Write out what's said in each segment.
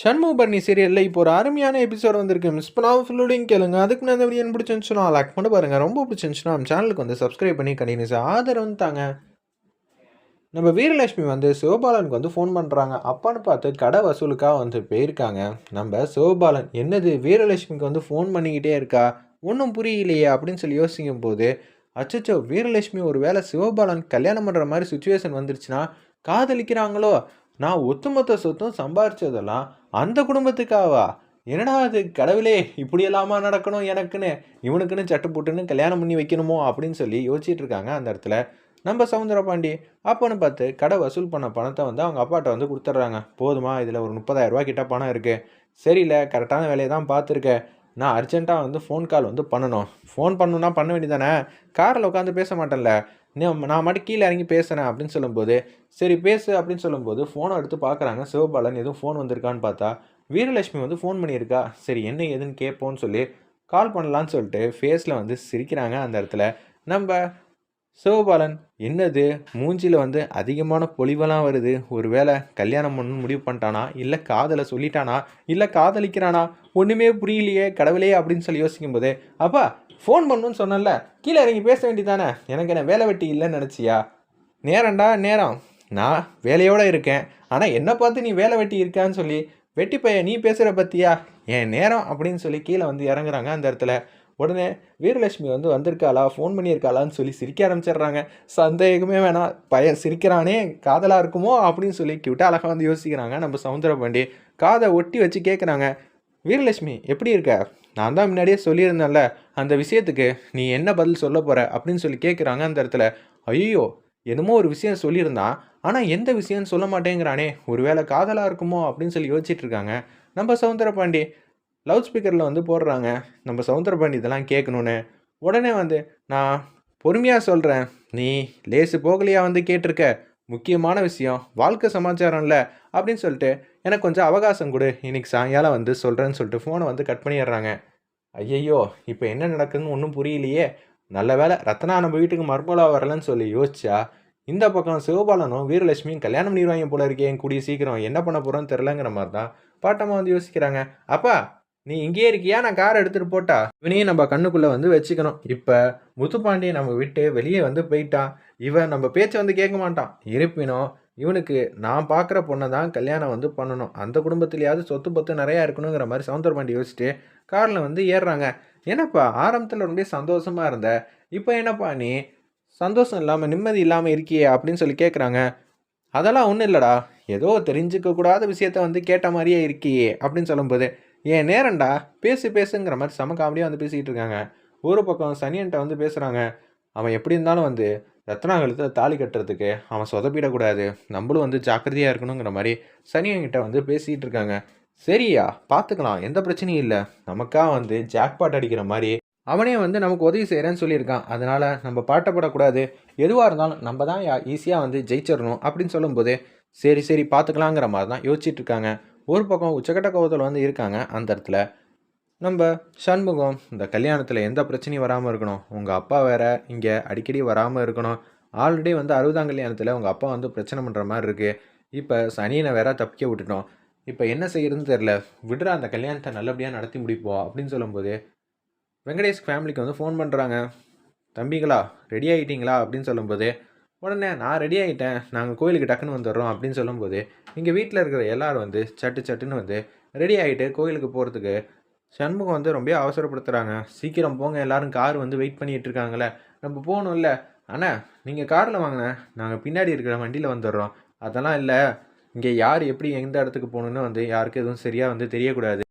ஷண்முகபரணி சீரியலில் இப்போ ஒரு அருமையான எபிசோட் வந்திருக்கு. மிஸ் பண்ணாமல் ஃபுல்லோடையும் கேளுங்க. அதுக்கு நான் இந்த வீடியோ பிடிச்சிருந்துச்சுன்னா லைக் பண்ணி பாருங்க. ரொம்ப பிடிச்சிருந்துச்சுன்னா நம்ம சேனலுக்கு வந்து சப்ஸ்கிரைப் பண்ணி கண்டினியூஸ் ஆதரவு தாங்க. நம்ம வீரலட்சுமி வந்து சிவபாலனுக்கு வந்து ஃபோன் பண்ணுறாங்க அப்பான்னு பார்த்து கடை வசூலுக்காக வந்து போயிருக்காங்க. நம்ம சிவபாலன் என்னது வீரலட்சுமிக்கு வந்து ஃபோன் பண்ணிக்கிட்டே இருக்கா? ஒன்றும் புரியலையே அப்படின்னு சொல்லி யோசிக்கும் போது அச்சச்சோ வீரலட்சுமி ஒரு வேளை சிவபாலன் கல்யாணம் பண்ணுற மாதிரி சுச்சுவேஷன் வந்துருச்சுன்னா காதலிக்கிறாங்களோ? நான் ஒட்டுமொத்த சொத்தும் சம்பாரிச்சதெல்லாம் அந்த குடும்பத்துக்காவா? என்னடா அது கடவுளே இப்படி இல்லாமல் நடக்கணும் எனக்குன்னு இவனுக்குன்னு சட்டு போட்டுன்னு கல்யாணம் பண்ணி வைக்கணுமோ அப்படின்னு சொல்லி யோசிச்சுட்டு இருக்காங்க அந்த இடத்துல. நம்ம சவுந்தரபாண்டி அப்போன்னு பார்த்து கடை வசூல் பண்ண பணத்தை வந்து அவங்க அப்பாட்ட வந்து கொடுத்துட்றாங்க. போதுமா இதில் ஒரு முப்பதாயிரம் கிட்ட பணம் இருக்குது சரியில்ல கரெக்டான வேலையை தான் பார்த்துருக்கேன். நான் அர்ஜென்ட்டாக வந்து ஃபோன் கால் வந்து பண்ணணும். ஃபோன் பண்ணணுன்னா பண்ண வேண்டியதானே காரில் உட்காந்து பேச மாட்டேன்ல. நான் மட்டும் கீழே இறங்கி பேசுகிறேன் அப்படின்னு சொல்லும்போது சரி பேசு அப்படின்னு சொல்லும்போது ஃபோனை எடுத்து பார்க்குறாங்க. சிவபாலன் எதுவும் ஃபோன் வந்திருக்கான்னு பார்த்தா வீரலட்சுமி வந்து ஃபோன் பண்ணியிருக்கா. சரி என்ன ஏதுன்னு கேட்போன்னு சொல்லி கால் பண்ணலான்னு சொல்லிட்டு ஃபேஸில் வந்து சிரிக்கிறாங்க அந்த இடத்துல. நம்ம சிவபாலன் என்னது? மூஞ்சியில் வந்து அதிகமான பொலிவெல்லாம் வருது. ஒருவேளை கல்யாணம் பண்ணு முடிவு பண்ணிட்டானா? இல்லை காதலை சொல்லிட்டானா? இல்லை காதலிக்கிறானா? ஒன்றுமே புரியலையே கடவுளே அப்படின்னு சொல்லி யோசிக்கும்போது அப்பா ஃபோன் பண்ணுன்னு சொன்னேன்ல. கீழே இறங்கி பேச வேண்டியதானே எனக்கு என்ன வேலை வெட்டி இல்லைன்னு நினச்சியா? நேரம்டா நேரம். நான் வேலையோடு இருக்கேன். ஆனால் என்னை பார்த்து நீ வேலை வெட்டி இருக்கான்னு சொல்லி வெட்டி பையன் நீ பேசுகிற பற்றியா என் நேரம் அப்படின்னு சொல்லி கீழே வந்து இறங்குறாங்க அந்த இடத்துல. உடனே வீரலட்சுமி வந்து வந்திருக்காளா? ஃபோன் பண்ணியிருக்காளான்னு சொல்லி சிரிக்க ஆரம்பிச்சிடுறாங்க. சந்தேகமே வேணாம். பையன் சிரிக்கிறானே காதலாக இருக்குமோ அப்படின்னு சொல்லி கிவிட்டா அழகாக வந்து யோசிக்கிறாங்க நம்ம சவுந்தரபாண்டி. காதை ஒட்டி வச்சு கேட்குறாங்க வீரலட்சுமி எப்படி இருக்க? நான் தான் முன்னாடியே சொல்லியிருந்தேன்ல அந்த விஷயத்துக்கு நீ என்ன பதில் சொல்ல போகிற அப்படின்னு சொல்லி கேட்குறாங்க அந்த இடத்துல. ஐயோ என்னமோ ஒரு விஷயம் சொல்லியிருந்தான் ஆனால் எந்த விஷயம்னு சொல்ல மாட்டேங்கிறானே ஒருவேளை காதலாக இருக்குமோ அப்படின்னு சொல்லி யோசிச்சுட்டு இருக்காங்க. நம்ம சவுந்தரபாண்டி லவுட் ஸ்பீக்கரில் வந்து போடுறாங்க. நம்ம சவுந்தரபாண்டி இதெல்லாம் கேட்கணுன்னு உடனே வந்து நான் பொறுமையாக சொல்கிறேன் நீ லேசு போகலையா வந்து கேட்டிருக்க? முக்கியமான விஷயம் வாழ்க்கை சமாச்சாரம்ல அப்படின்னு சொல்லிட்டு எனக்கு கொஞ்சம் அவகாசம் கொடு. இன்றைக்கி சாயங்காலம் வந்து சொல்கிறேன்னு சொல்லிட்டு ஃபோனை வந்து கட் பண்ணிடுறாங்க. ஐயையோ இப்போ என்ன நடக்குதுன்னு ஒன்றும் புரியலையே. நல்ல வேலை ரத்னா நம்ம வீட்டுக்கு மறுபோலாக வரலன்னு சொல்லி யோசிச்சா இந்த பக்கம் சிவபாலனும் வீரலட்சுமியும் கல்யாணம் பண்ணிடுவாங்க போல இருக்கேன் கூடிய சீக்கிரம் என்ன பண்ண போகிறோன்னு தெரிலங்கிற மாதிரி தான் பாட்டம்மா வந்து யோசிக்கிறாங்க. அப்பா நீ இங்கேயே இருக்கியா? நான் கார் எடுத்துகிட்டு போட்டா? இவனையும் நம்ம கண்ணுக்குள்ளே வந்து வச்சுக்கணும். இப்போ முத்துப்பாண்டியை நம்ம விட்டு வெளியே வந்து போயிட்டான். இவன் நம்ம பேச்சை வந்து கேட்க மாட்டான். இருப்பினும் இவனுக்கு நான் பார்க்குற பொண்ணை தான் கல்யாணம் வந்து பண்ணணும். அந்த குடும்பத்துலேயாவது சொத்து பத்து நிறையா இருக்கணுங்கிற மாதிரி சவுந்தரபாண்டி யோசிச்சுட்டு காரில் வந்து ஏறுறாங்க. என்னப்பா ஆரம்பத்தில் ரொம்ப சந்தோஷமாக இருந்த. இப்போ என்னப்பா நீ? சந்தோஷம் இல்லாமல் நிம்மதி இல்லாமல் இருக்கியே அப்படின்னு சொல்லி கேட்குறாங்க அதெல்லாம் ஒன்றும் இல்லைடா. ஏதோ தெரிஞ்சிக்கக்கூடாத விஷயத்த வந்து கேட்ட மாதிரியே இருக்கியே அப்படின்னு சொல்லும்போது ஏன் நேரண்டா பேசு பேசுங்கிற மாதிரி சம காமெடியாக வந்து பேசிக்கிட்டு இருக்காங்க. ஒரு பக்கம் சனியன்ட்ட வந்து பேசுகிறாங்க அவன் எப்படி இருந்தாலும் வந்து ரத்னா தாலி கட்டுறதுக்கு அவன் சொதப்பிடக்கூடாது. நம்மளும் வந்து ஜாக்கிரதையாக இருக்கணுங்கிற மாதிரி சனியன்கிட்ட வந்து பேசிகிட்டு இருக்காங்க. சரியா பார்த்துக்கலாம் எந்த பிரச்சனையும் இல்லை. நமக்காக வந்து ஜாக்பாட் அடிக்கிற மாதிரி அவனே வந்து நமக்கு உதவி செய்கிறேன்னு சொல்லியிருக்கான். அதனால் நம்ம பாட்டப்படக்கூடாது எதுவாக இருந்தாலும் நம்ம தான் ஈஸியாக வந்து ஜெயிச்சிடணும் அப்படின்னு சொல்லும்போது சரி சரி பார்த்துக்கலாங்கிற மாதிரி தான் யோசிச்சுட்டு இருக்காங்க. ஒரு பக்கம் உச்சக்கட்ட கோபத்தில் வந்து இருக்காங்க. அந்த இடத்துல நம்ம சண்முகம் இந்த கல்யாணத்தில் எந்த பிரச்சனையும் வராமல் இருக்கணும். உங்கள் அப்பா வேற இங்கே அடிக்கடி வராமல் இருக்கணும். ஆல்ரெடி வந்து அறுபதாம் கல்யாணத்தில் உங்கள் அப்பா வந்து பிரச்சனை பண்ணுற மாதிரி இருக்குது இப்போ சனியனை வேற தப்பிக்க விட்டுட்டோம். இப்போ என்ன செய்யறதுன்னு தெரில விடுற அந்த கல்யாணத்தை நல்லபடியாக நடத்தி முடிப்போம் அப்படின்னு சொல்லும்போது வெங்கடேஷ் ஃபேமிலிக்கு வந்து ஃபோன் பண்ணுறாங்க தம்பிங்களா ரெடி ஆகிட்டீங்களா அப்படின்னு சொல்லும்போது உடனே நான் ரெடி ஆகிட்டேன் நாங்கள் கோயிலுக்கு டக்குன்னு வந்துடுறோம். அப்படின்னு சொல்லும்போது இங்கே வீட்டில் இருக்கிற எல்லோரும் வந்து சட்டு சட்டுன்னு வந்து ரெடி ஆகிட்டு கோயிலுக்கு போகிறதுக்கு சண்முகம் வந்து ரொம்ப அவசரப்படுத்துகிறாங்க சீக்கிரம் போங்க எல்லோரும் கார் வந்து வெயிட் பண்ணிகிட்டு இருக்காங்களே நம்ம போகணும்ல. அண்ணா நீங்கள் காரில் வாங்கினே நாங்கள் பின்னாடி இருக்கிற வண்டியில் வந்துடுறோம். அதெல்லாம் இல்லை. இங்கே யார் எப்படி எந்த இடத்துக்கு போகணுன்னு வந்து யாருக்கும் எதுவும் சரியாக வந்து தெரியக்கூடாது.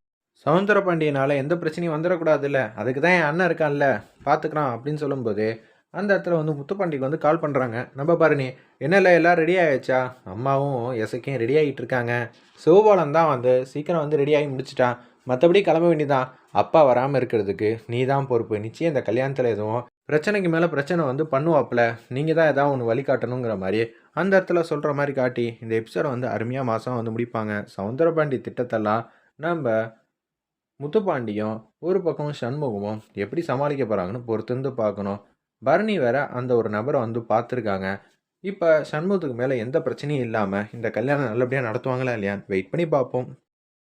சவுந்தர பாண்டியனால் எந்த பிரச்சனையும் வந்துடக்கூடாதுல்ல. அதுக்கு தான் என் அண்ணன் இருக்கான்ல. பார்த்துக்கிறான் அப்படின்னு சொல்லும்போது அந்த இடத்துல வந்து முத்துப்பாண்டிக்கு வந்து கால் பண்ணுறாங்க நம்ம பாருனி என்னல்ல எல்லாம் ரெடி ஆகிடுச்சா அம்மாவும் எசைக்கும் ரெடி ஆகிட்டு இருக்காங்க. சிவபாலம் தான் வந்து சீக்கிரம் வந்து ரெடி ஆகி முடிச்சிட்டான். மற்றபடி கிளம்ப வேண்டியதான் அப்பா வராமல் இருக்கிறதுக்கு நீ தான் பொறுப்பு. நிச்சயம் இந்த கல்யாணத்தில் எதுவும் பிரச்சனைக்கு மேலே பிரச்சனை வந்து பண்ணுவாப்பில். நீங்கள் தான் ஏதாவது ஒன்று வழிகாட்டணுங்கிற மாதிரி அந்த இடத்துல சொல்கிற மாதிரி காட்டி இந்த எபிசோடை வந்து அருமையாக மாதம் வந்து முடிப்பாங்க. சவுந்தரபாண்டி திட்டத்தெல்லாம் நம்ம முத்துப்பாண்டியும் ஒரு பக்கம் சண்முகமும் எப்படி சமாளிக்க போகிறாங்கன்னு பொறுத்திருந்து பார்க்கணும். பரணி வேற அந்த ஒரு நபரை வந்து பார்த்துருக்காங்க. இப்போ சண்முகத்துக்கு மேலே எந்த பிரச்சனையும் இல்லாமல் இந்த கல்யாணம் நல்லபடியாக நடத்துவாங்களா இல்லையான்னு வெயிட் பண்ணி பார்ப்போம்.